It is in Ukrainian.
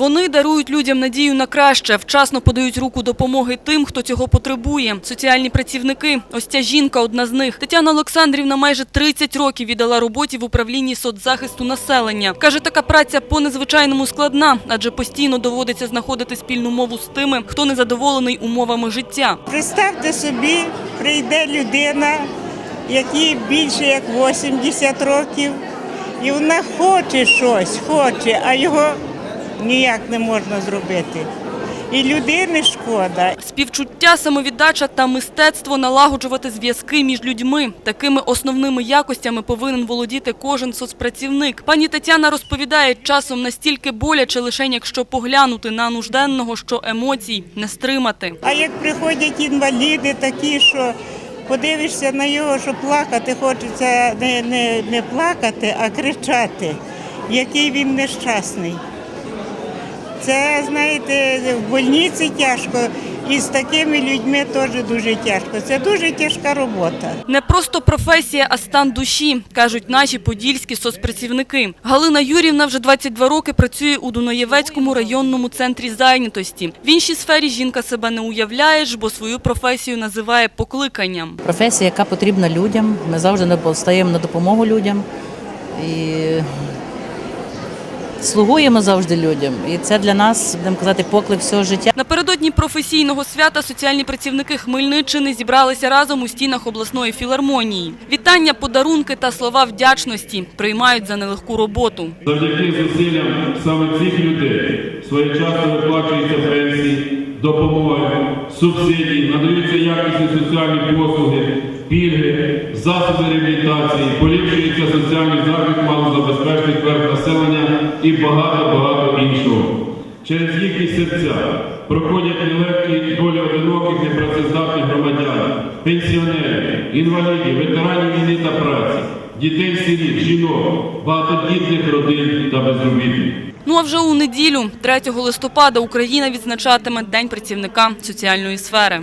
Вони дарують людям надію на краще, вчасно подають руку допомоги тим, хто цього потребує. Соціальні працівники. Ось ця жінка одна з них. Тетяна Олександрівна майже 30 років віддала роботі в управлінні соцзахисту населення. Каже, така праця по незвичайному складна, адже постійно доводиться знаходити спільну мову з тими, хто незадоволений умовами життя. Представте собі, прийде людина, якій більше як 80 років, і вона хоче щось, хоче, а його ніяк не можна зробити. І людини шкода, Співчуття, самовіддача та мистецтво налагоджувати зв'язки між людьми. Такими основними якостями повинен володіти кожен соцпрацівник. Пані Тетяна розповідає, часом настільки боляче, лише якщо поглянути на нужденного, що емоцій не стримати. А як приходять інваліди такі, що подивишся на його, що плакати хочеться не, не, не плакати, а кричати, який він нещасний. Це, знаєте, в больниці тяжко, і з такими людьми теж дуже тяжко. Це дуже тяжка робота. Не просто професія, а стан душі, кажуть наші подільські соцпрацівники. Галина Юрівна вже 22 роки працює у Дунаєвецькому районному центрі зайнятості. В іншій сфері жінка себе не уявляє, ж, бо свою професію називає покликанням. професія, яка потрібна людям. Ми завжди не стаємо на допомогу людям і слугуємо завжди людям. І це для нас, будемо казати, поклик всього життя. Напередодні професійного свята соціальні працівники Хмельниччини зібралися разом у стінах обласної філармонії. Вітання, подарунки та слова вдячності приймають за нелегку роботу. Завдяки зусиллям саме цих людей своєчасно виплачуються пенсії, допомоги, субсидії, надаються якісні соціальні послуги, пільги, засоби реабілітації, поліпшується соціальний захист малозабезпечених верств населення і багато-багато іншого. Через їхні серця проходять нелегкі долі одиноких непрацездатних громадян, пенсіонерів, інвалідів, ветеранів війни та праці, дітей сиріт, жінок, багатодітних родин та безробітних. Ну а вже у неділю, 3 листопада, Україна відзначатиме День працівника соціальної сфери.